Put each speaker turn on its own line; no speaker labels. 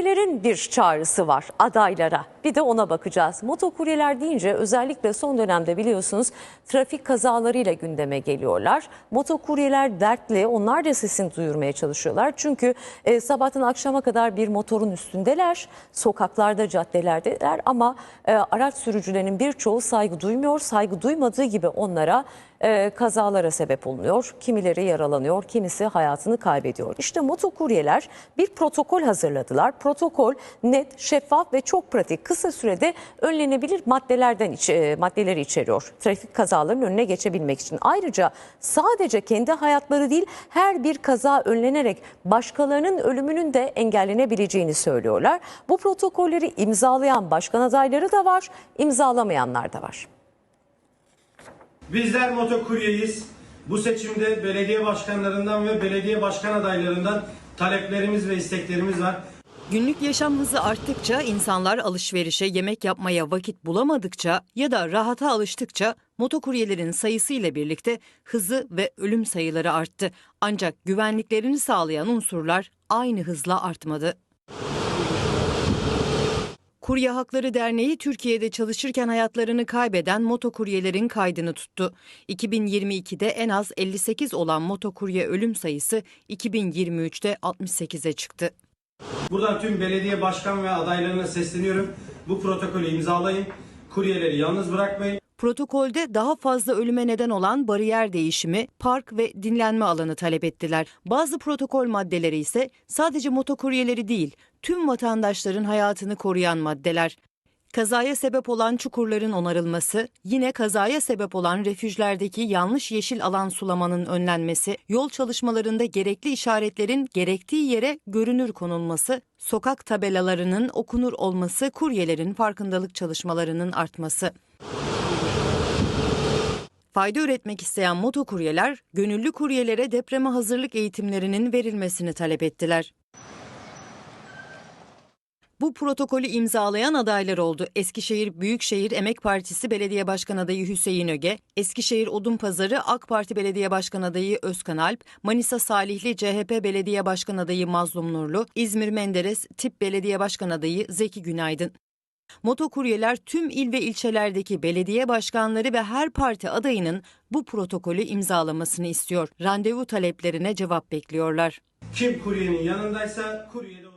partileri Motokuryelerin bir çağrısı var adaylara. Bir de ona bakacağız. Motokuryeler deyince özellikle son dönemde biliyorsunuz trafik kazalarıyla gündeme geliyorlar. Motokuryeler dertli, onlar da sesini duyurmaya çalışıyorlar. Çünkü e, sabahtan akşama kadar bir motorun üstündeler, sokaklarda, caddelerdeler ama e, araç sürücülerinin birçoğu saygı duymuyor. Saygı duymadığı gibi onlara e, kazalara sebep olunuyor. Kimileri yaralanıyor, kimisi hayatını kaybediyor. İşte motokuryeler bir protokol hazırladılar. Protokol net, şeffaf ve çok pratik. Kısa sürede önlenebilir maddelerden iç, e, maddeleri içeriyor. Trafik kazalarının önüne geçebilmek için. Ayrıca sadece kendi hayatları değil her bir kaza önlenerek başkalarının ölümünün de engellenebileceğini söylüyorlar. Bu protokolleri imzalayan başkan adayları da var, imzalamayanlar da var.
Bizler motokuryeyiz. Bu seçimde belediye başkanlarından ve belediye başkan adaylarından taleplerimiz ve isteklerimiz var.
Günlük yaşam hızı arttıkça insanlar alışverişe, yemek yapmaya vakit bulamadıkça ya da rahata alıştıkça motokuryelerin sayısı ile birlikte hızı ve ölüm sayıları arttı. Ancak güvenliklerini sağlayan unsurlar aynı hızla artmadı. Kurye Hakları Derneği Türkiye'de çalışırken hayatlarını kaybeden motokuryelerin kaydını tuttu. 2022'de en az 58 olan motokurye ölüm sayısı 2023'te 68'e çıktı.
Buradan tüm belediye başkan ve adaylarına sesleniyorum. Bu protokolü imzalayın. Kuryeleri yalnız bırakmayın.
Protokolde daha fazla ölüme neden olan bariyer değişimi, park ve dinlenme alanı talep ettiler. Bazı protokol maddeleri ise sadece motokuryeleri değil, tüm vatandaşların hayatını koruyan maddeler. Kazaya sebep olan çukurların onarılması, yine kazaya sebep olan refüjlerdeki yanlış yeşil alan sulamanın önlenmesi, yol çalışmalarında gerekli işaretlerin gerektiği yere görünür konulması, sokak tabelalarının okunur olması, kuryelerin farkındalık çalışmalarının artması. Fayda üretmek isteyen motokuryeler, gönüllü kuryelere depreme hazırlık eğitimlerinin verilmesini talep ettiler. Bu protokolü imzalayan adaylar oldu. Eskişehir Büyükşehir Emek Partisi Belediye Başkan Adayı Hüseyin Öge, Eskişehir Odunpazarı AK Parti Belediye Başkan Adayı Özkan Alp, Manisa Salihli CHP Belediye Başkan Adayı Mazlum Nurlu, İzmir Menderes Tip Belediye Başkan Adayı Zeki Günaydın. Motokuryeler tüm il ve ilçelerdeki belediye başkanları ve her parti adayının bu protokolü imzalamasını istiyor. Randevu taleplerine cevap bekliyorlar.
Kim kuryenin yanındaysa kurye de